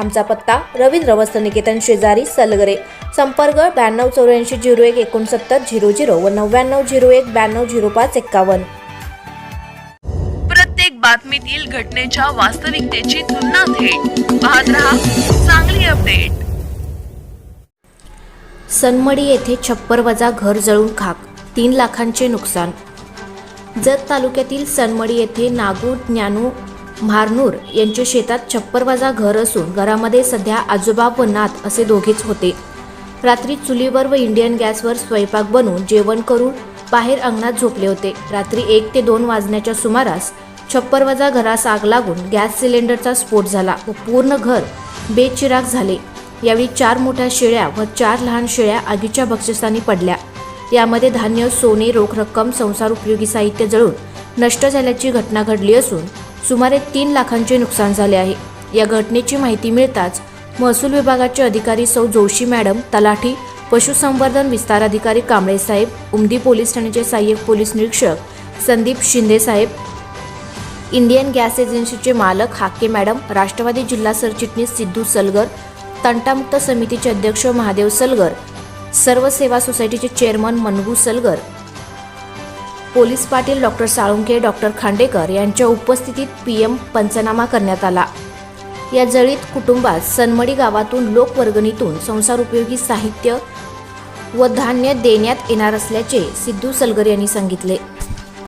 आमचा पत्ता रवींद्र वस्त्र निकेतन शेजारी सलगरे. संपर्क ब्याण्णव चौऱ्याऐंशी झिरो एक एकोणसत्तर झिरो झिरो व नव्याण्णव झिरो एक ब्याण्णव झिरो पाच एक्कावन्न. प्रत्येक बातमीतील घटनेच्या वास्तविकतेची तुलना थेट. पाहत रहा चांगली अपडेट. सनमडी येथे छप्पर वजा घर जळून खाक तीन लाखांचे नुकसान. जत तालुक्यातील सनमडी येथे नागू ज्ञानू म्हारनूर यांच्या शेतात छप्परवाजा घर असून घरामध्ये सध्या आजोबा व नात असे दोघेच होते. रात्री चुलीवर व इंडियन गॅसवर स्वयंपाक बनवून जेवण करून बाहेर अंगणात झोपले होते. रात्री एक ते दोन वाजण्याच्या सुमारास छप्परवाजा घरास आग लागून गॅस सिलेंडरचा स्फोट झाला व पूर्ण घर बेचिराग झाले. यावेळी चार मोठ्या शेळ्या व चार लहान शेळ्या आगीच्या बक्षिसांनी पडल्या. यामध्ये धान्य सोने रोख रक्कम संसार उपयोगी साहित्य जळून नष्ट झाल्याची घटना घडली असून सुमारे तीन लाखांचे नुकसान झाले आहे. या घटनेची माहिती मिळताच महसूल विभागाचे अधिकारी सौ जोशी मॅडम तलाठी पशुसंवर्धन विस्तार अधिकारी कांबळे साहेब उमदी पोलीस ठाण्याचे सहाय्यक पोलीस निरीक्षक संदीप शिंदे साहेब इंडियन गॅस एजन्सीचे मालक हाके मॅडम राष्ट्रवादी जिल्हा सरचिटणीस सिद्धू सलगर तंटामुक्त समितीचे अध्यक्ष महादेव सलगर सर्व सेवा सोसायटीचे chairman Mangu Salgar police Patil doctor Salunke doctor Khandekar यांच्या उपस्थितीत पी एम पंचनामा करण्यात आला. या जळीत कुटुंबात सनमडी गावातून लोकवर्गणीतून संसार उपयोगी साहित्य व धान्य देण्यात येणार असल्याचे सिद्धू सलगर यांनी सांगितले.